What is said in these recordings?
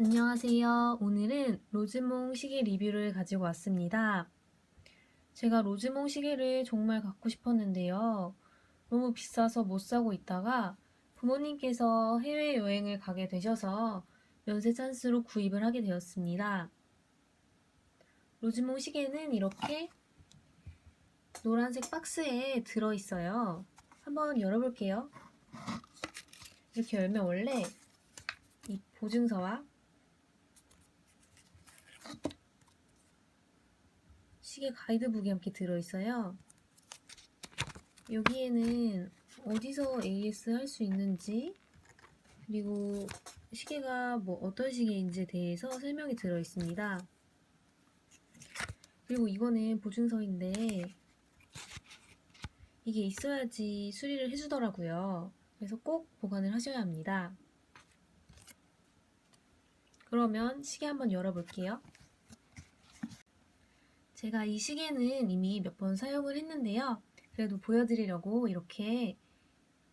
안녕하세요. 오늘은 로즈몽 시계 리뷰를 가지고 왔습니다. 제가 로즈몽 시계를 정말 갖고 싶었는데요. 너무 비싸서 못 사고 있다가 부모님께서 해외여행을 가게 되셔서 면세 찬스로 구입을 하게 되었습니다. 로즈몽 시계는 이렇게 노란색 박스에 들어있어요. 한번 열어볼게요. 이렇게 열면 원래 이 보증서와 시계 가이드북이 함께 들어있어요. 여기에는 어디서 AS 할 수 있는지 그리고 시계가 뭐 어떤 시계인지에 대해서 설명이 들어 있습니다. 그리고 이거는 보증서인데 이게 있어야지 수리를 해주더라고요. 그래서 꼭 보관을 하셔야 합니다. 그러면 시계 한번 열어볼게요. 제가 이 시계는 이미 몇 번 사용을 했는데요. 그래도 보여드리려고 이렇게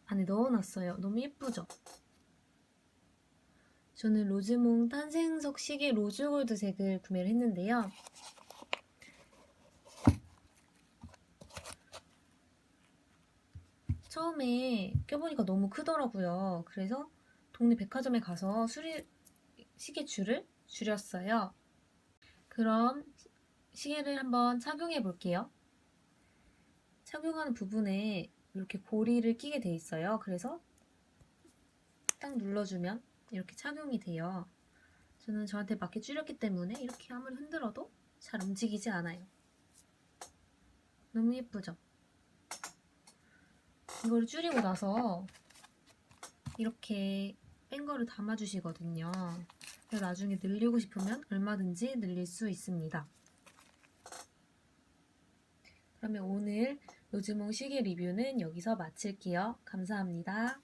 안에 넣어놨어요. 너무 예쁘죠? 저는 로즈몽 탄생석 시계 로즈골드색을 구매를 했는데요. 처음에 껴보니까 너무 크더라고요. 그래서 동네 백화점에 가서 수리 시계 줄을 줄였어요. 그럼 시계를 한번 착용해 볼게요. 착용하는 부분에 이렇게 고리를 끼게 돼 있어요. 그래서 딱 눌러주면 이렇게 착용이 돼요. 저는 저한테 맞게 줄였기 때문에 이렇게 아무리 흔들어도 잘 움직이지 않아요. 너무 예쁘죠? 이걸 줄이고 나서 이렇게 뺀 거를 담아주시거든요. 나중에 늘리고 싶으면 얼마든지 늘릴 수 있습니다. 그러면 오늘 로즈몽 시계 리뷰는 여기서 마칠게요. 감사합니다.